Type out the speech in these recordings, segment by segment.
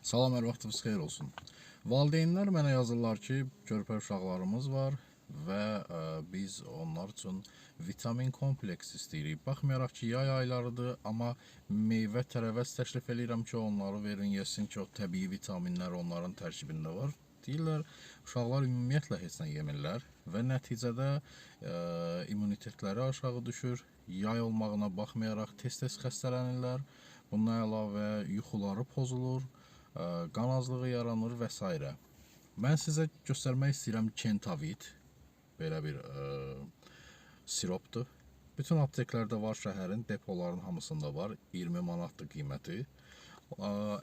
Salam, hər vaxtınız xeyir olsun. Valideynlər mənə yazırlar ki, körpə uşaqlarımız var və ə, biz onlar üçün vitamin kompleks istəyirik. Baxmayaraq ki, yay aylarıdır, amma meyvə tərəvəz təklif eləyirəm ki, onları verin, yesin ki, o təbii vitaminlər onların tərkibində var. Deyirlər, uşaqlar ümumiyyətlə heç nə yemirlər və nəticədə ə, immunitetləri aşağı düşür. Yay olmağına baxmayaraq tez-tez xəstələnirlər. Bundan əlavə yuxuları pozulur, qan azlığı yaranır və s. Mən sizə göstərmək istəyirəm Kentavit belə bir ə, siropdur. Bütün apteklərdə var şəhərin, depoların hamısında var. 20 manatdır qiyməti.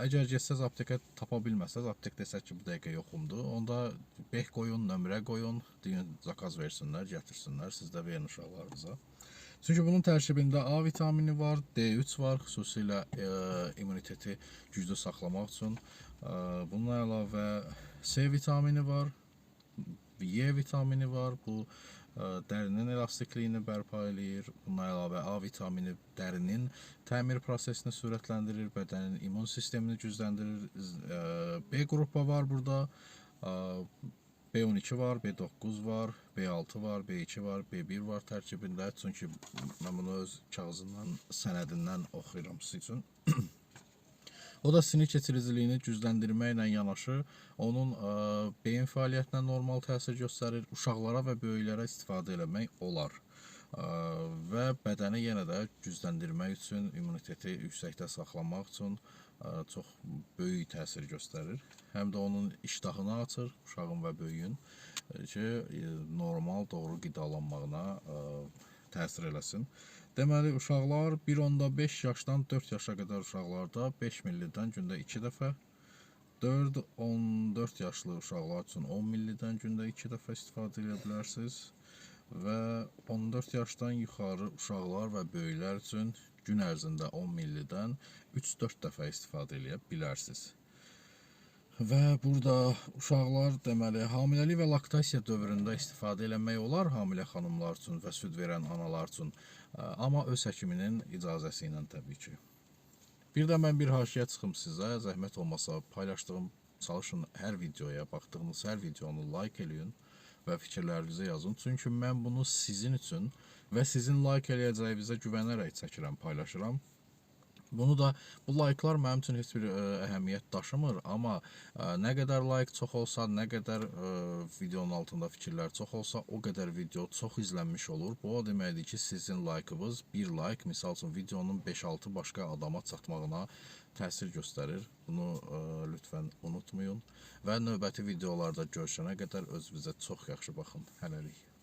Əgər getsəz aptekə tapa bilməsəz, aptek desək ki, bu dəqiqə yoxumdur, onda beh qoyun, nömrə qoyun, deyin zakaz versinlər, gətirsinlər, siz də verin uşaqlarınıza. Çünki bunun tərkibində A vitamini var, D3 var, xüsusilə e, immuniteti güclü saxlamaq üçün. E, bundan əlavə C vitamini var, Y vitamini var. Bu e, dərinin elastikliyini bərpa eləyir. Bundan əlavə A vitamini dərinin təmir prosesini sürətləndirir, bədənin immun sistemini gücləndirir. E, B qrupu var burada. E, B12 var, B9 var, B6 var, B2 var, B1 var tərkibində. Çünki mən bunu öz kağızından, sənədindən oxuyuram sizin üçün. O da sinir keçiriciliyini gücləndirməklə yanaşı, onun ə, beyin fəaliyyətinə normal təsir göstərir. Uşaqlara və böyüklərə istifadə eləmək olar. Və bədəni yenə də gücləndirmək üçün, immuniteti yüksəkdə saxlamaq üçün çox böyük təsir göstərir. Həm də onun iştahını açır uşağın və böyüyün ki, normal, doğru qidalanmağına təsir eləsin. Deməli, uşaqlar 1.5 yaşdan 4 yaşa qədər uşaqlarda 5 millidən gündə 2 dəfə, 4-14 yaşlı uşaqlar üçün 10 millidən gündə 2 dəfə istifadə edə bilərsiniz və 14 yaşdan yuxarı uşaqlar və böyüklər üçün gün ərzində 10 millidən 3-4 dəfə istifadə edə bilərsiniz. Və burada uşaqlar deməli hamiləlik və laktasiya dövründə istifadə eləmək olar hamilə xanımlar üçün və süd verən analar üçün, amma öz həkiminin icazəsi ilə təbii ki. Bir də mən bir haşiyə çıxım sizə, zəhmət olmasa paylaşdığım çalışın hər videoya, baxdığınız hər videonu like eləyin və fikirlərinizi yazın. Çünki mən bunu sizin üçün və sizin like eləyəcəyinizə güvənərək çəkirəm, paylaşıram. Bunu da bu like'lar mənim üçün heç bir ə, əhəmiyyət daşımır, amma ə, nə qədər like çox olsa, nə qədər ə, videonun altında fikirlər çox olsa, o qədər video çox izlənmiş olur. Bu o deməkdir ki, sizin like'ınız bir like, misal üçün videonun 5-6 başqa adama çatmağına təsir göstərir. Bunu ə, lütfən unutmayın və növbəti videolarda görüşənə qədər özünüzə çox yaxşı baxın. Hələlik.